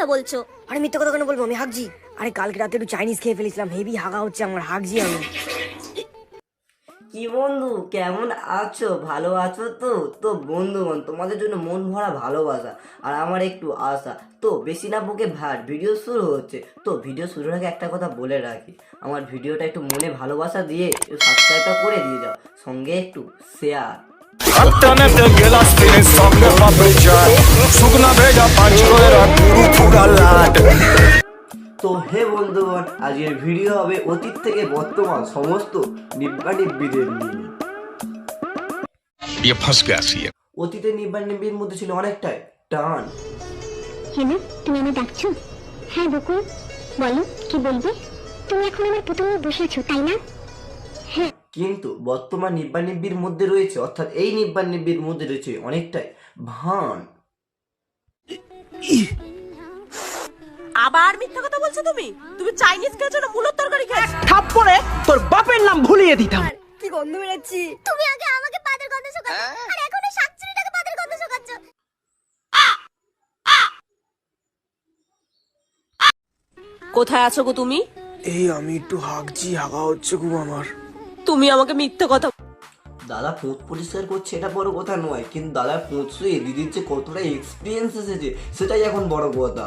মিথ্যা বলছো? আরে মিথ্যা কথা কেন বলব আমি, হাগজি? আরে কালকে রাতে একটু চাইনিজ খেয়ে ফেলেছিলাম, হেভি হাগা হচ্ছে আমার, হাগজি আমি। কি বন্ধু, কেমন আছো? ভালো আছো তো? তো বন্ধুগণ, তোমাদের জন্য মন ভরা ভালোবাসা আর আমার একটু আশা। তো বেশি না বুকে ভাট ভিডিও শুরু হচ্ছে। তো ভিডিও শুরুর আগে একটা কথা বলে রাখি। আমার ভিডিওটা একটু মনে ভালোবাসা দিয়ে সাবস্ক্রাইবটা করে দিয়ে যাও। সঙ্গে একটু share Alternate gela spinning song the puppet jar Sugna beja punch koera guru pura lad তো হে বন্ধুগণ আজকের ভিডিও হবে অতীত থেকে বর্তমান সমস্ত নিব্বা নিব্বিদের নিয়ে ये फंस गया सी অতীতে নিব্বা নিব্বির মধ্যে ছিল অনেকটাই টান হেনা তুমি আমায় ডাকছো হ্যাঁ বকুল বলো কি বলবে তুমি এখন আমার পুতুলে বসে আছো তাই না কিন্তু বর্তমান নিব্বা নিব্বির মধ্যে রয়েছে অর্থাৎ এই নিব্বা নিব্বির মধ্যে রয়েছে অনেকটাই ভান। আবার মিথ্যা কথা বলছো তুমি? তুমি চাইনিজ খেয়েছো না মূলত তরকারি খেয়েছো? থাপ্পড়ে তোর বাপের নাম ভুলিয়ে দিতাম। কি গন্ধ বেরাচ্ছি? তুমি আগে আমাকে পাদের গন্ধ শোকাচ্ছ আর এখন ওই শাকচুরিটাকে পাদের গন্ধ শোকাচ্ছ। কোথায় আছো গো তুমি? এই আমি একটু হাগছি হাগা হচ্ছে খুব আমার। তুমি আমাকে মিথ্যা কথা দাদা পোঁত পরিষ্কার করছে এটা বড় কথা নয়। কিন্তু দাদা পোঁত শুয়ে দিদির যে কতটা এক্সপিরিয়েন্স এসেছে সেটাই এখন বড় কথা।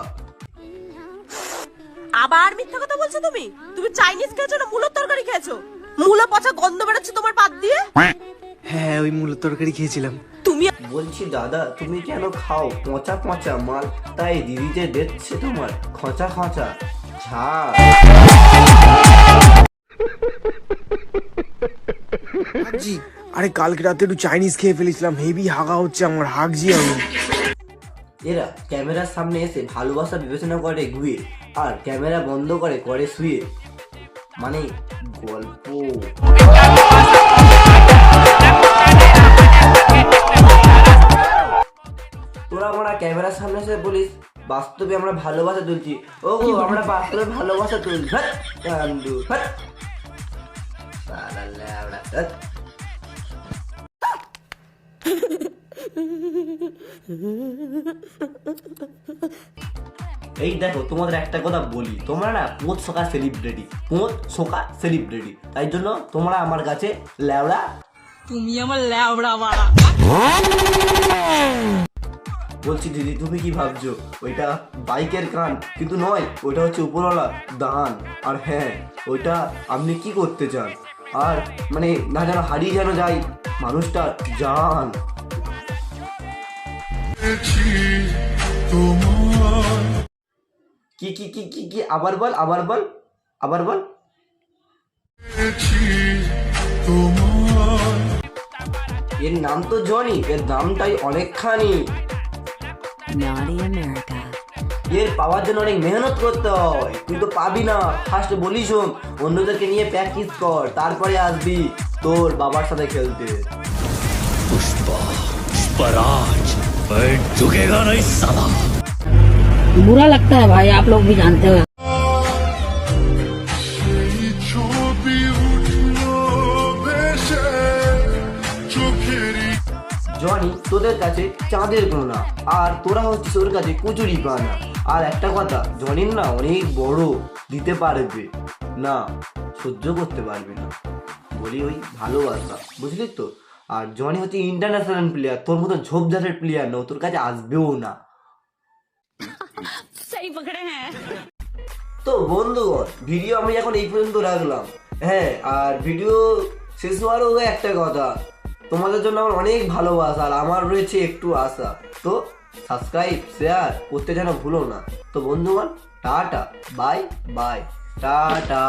আবার মিথ্যা কথা বলছো তুমি? তুমি চাইনিজ খেয়েছো না মূলত তরকারি খেয়েছো? মূলো পচা গন্ধ বেরোচ্ছে তোমার পাত দিয়ে? হ্যাঁ ওই মূল তরকারি খেয়েছিলাম। তুমি বলছি দাদা তুমি কেন খাও? পচা পচা মাল তাই দিদি যে দেখছে তোমার খচা খচা। ঝাল হাগজি আরে কালকে রাতে একটু চাইনিজ খেয়ে ফেলেছিলাম হেভি হাগা হচ্ছে আমার হাগজি আমি। এরা ক্যামেরার সামনে এসে ভালোবাসা বিবেচনা করে ঘুয়ে আর ক্যামেরা বন্ধ করে করে শুয়ে। মানে গল্প। তোরা আমরা ক্যামেরার সামনে এসে বলিস, বাস্তবে আমরা ভালোবাসা তুলছি। ও আমরা বাস্তবে ভালোবাসা তুলছি। এই দেখো তোমাদের একটা কথা বলি। তোমরা না পোঁত শোকা সেলিব্রিটি পোঁত শোকা সেলিব্রিটি তাই জন্য তোমরা আমার কাছে ল্যাওড়া। তুমি আমার ল্যাবড়া মারা বলছি দিদি তুমি কি ভাবছ? ওইটা বাইকের কান কিন্তু নয় ওইটা হচ্ছে উপরওয়ালা দান। আর হ্যাঁ ওইটা আপনি কি করতে চান? আর মানে না যেন হারিয়ে যেন যাই মানুষটা জান। কি কি কি কি কি? আবার বল আবার বল আবার বল। এর নাম তো জনি এর দামটাই অনেকখানি। এর পাওয়ার জন্য অনেক মেহনত করতে হয়। তুই তো পাবি না। ফার্স্ট বলিস অন্যদেরকে নিয়ে প্র্যাকটিস কর তারপরে আসবি তোর বাবার সাথে খেলতে। পুষ্পা झुकेगा नहीं साला बुरा लगता है भाई आप लोग भी जानते हो জনি তোদের কাছে চাঁদের গোনা আর তোরা হচ্ছিস ওর কাছে কুচুরি পানা আর একটা কথা জনির না অনেক বড় দিতে পারবে না সহ্য করতে পারবে না বলি ওই ভালোবাসা বুঝলি তো আর জনি হচ্ছে ইন্টারন্যাশনাল প্লেয়ার তোর মতো ঝোপঝাড়ের প্লেয়ার না তোর কাছে আসবেও না। তো বন্ধুগণ ভিডিও আমি এখন এই পর্যন্ত রাখলাম। হ্যাঁ আর ভিডিও শেষ হওয়ারও একটা কথা তোমাদের জন্য আমার অনেক ভালোবাসা আর আমার রয়েছে একটু আশা। তো সাবস্ক্রাইব শেয়ার করতে যেন ভুলো না। তো বন্ধুগণ টাটা বাই বাই টাটা।